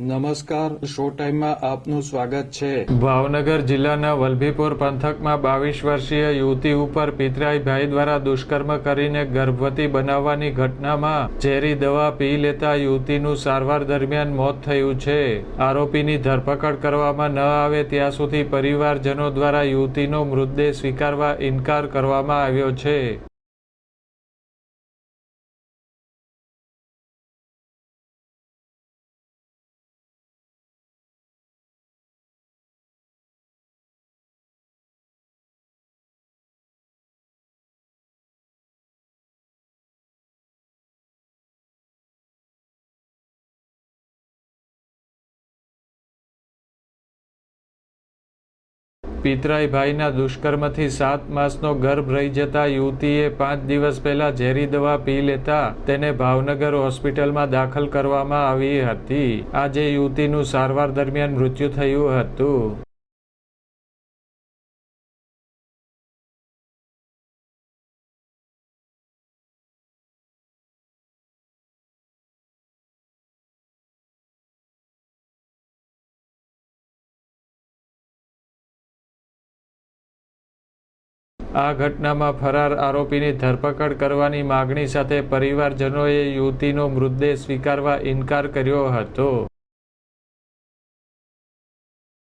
નમસ્કાર, શો ટાઈમમાં આપનું સ્વાગત છે. ભાવનગર જિલ્લાના વલભીપુર પંથકમાં બાવીસ વર્ષીય યુવતી ઉપર પિતરાઈ ભાઈ દ્વારા દુષ્કર્મ કરીને ગર્ભવતી બનાવવાની ઘટનામાં ઝેરી દવા પી લેતા યુવતીનું સારવાર દરમિયાન મોત થયું છે. આરોપીની ધરપકડ કરવામાં ન આવે ત્યાં સુધી પરિવારજનો દ્વારા યુવતીનો મૃતદેહ સ્વીકારવા ઇનકાર કરવામાં આવ્યો છે. પિતરાઈ ભાઈના દુષ્કર્મથી સાત માસનો ગર્ભ રહી જતા યુવતીએ પાંચ દિવસ પહેલા ઝેરી દવા પી લેતા તેને ભાવનગર હોસ્પિટલમાં દાખલ કરવામાં આવી હતી. આજે યુવતીનું સારવાર દરમિયાન મૃત્યુ થયું હતું. આ ઘટનામાં ફરાર આરોપીની ધરપકડ કરવાની માગણી સાથે પરિવારજનોએ યુવતીનો મૃતદેહ સ્વીકારવા ઇનકાર કર્યો હતો.